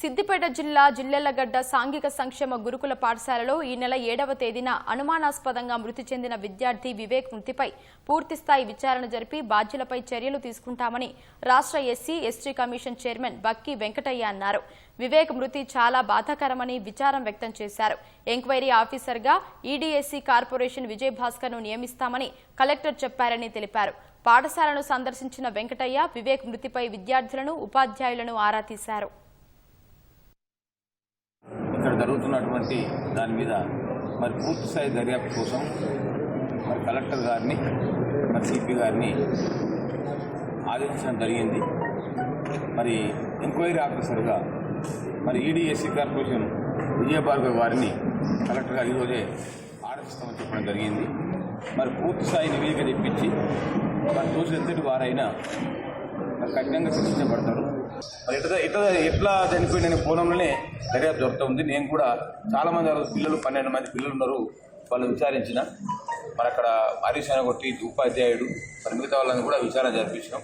సిద్దిపేట జిల్లా జిల్లెలగడ్డ సాంఘిక సంక్షేమ గురుకుల పాఠశాలలో ఈ నెల ఏడవ తేదీన అనుమానాస్పదంగా మృతి చెందిన విద్యార్థి వివేక్ మృతిపై పూర్తిస్థాయి విచారణ జరిపి బాధ్యులపై చర్యలు తీసుకుంటామని రాష్ట్ర SC ST commission chairman Bakki Venkataiah అన్నారు. వివేక్ మృతి చాలా బాధాకరమని విచారం వ్యక్తం చేశారు. ఎంక్వైరీ ఆఫీసర్గా ఈడీఎస్సీ కార్పొరేషన్ విజయ్ భాస్కర్ను నియమిస్తామని కలెక్టర్ చెప్పారని తెలిపారు. పాఠశాలను సందర్శించిన వెంకటయ్య వివేక్ మృతిపై విద్యార్థులను ఉపాధ్యాయులను ఆరా తీశారు. జరుగుతున్నటువంటి దాని మీద మరి పూర్తి స్థాయి దర్యాప్తు కోసం మరి కలెక్టర్ గారిని మరి సిపి గారిని ఆదేశించడం జరిగింది. మరి ఎంక్వైరీ ఆఫీసర్గా మరి ఈడీఎస్సీ కార్పొరేషన్ విజయభార్గవ్ గారిని కలెక్టర్ గారు ఈరోజే ఆదేశిస్తామని చెప్పడం జరిగింది. మరి పూర్తి స్థాయి నివేదిక తెప్పించి మరి దోషులు ఎంతటి వారైనా కఠినంగా శిక్షించబడతారు. మరి ఎట్లా ఎట్లా ఎట్లా చనిపోయిన కోణంలోనే దర్యాప్తు జరుగుతుంది. నేను కూడా చాలా మంది పిల్లలు పన్నెండు మంది పిల్లలు ఉన్నారు. వాళ్ళు విచారించిన. మరి అక్కడ హరీష్ అనే ఒక ఉపాధ్యాయుడు మరి మిగతా వాళ్ళని కూడా విచారణ జరిపించినాం.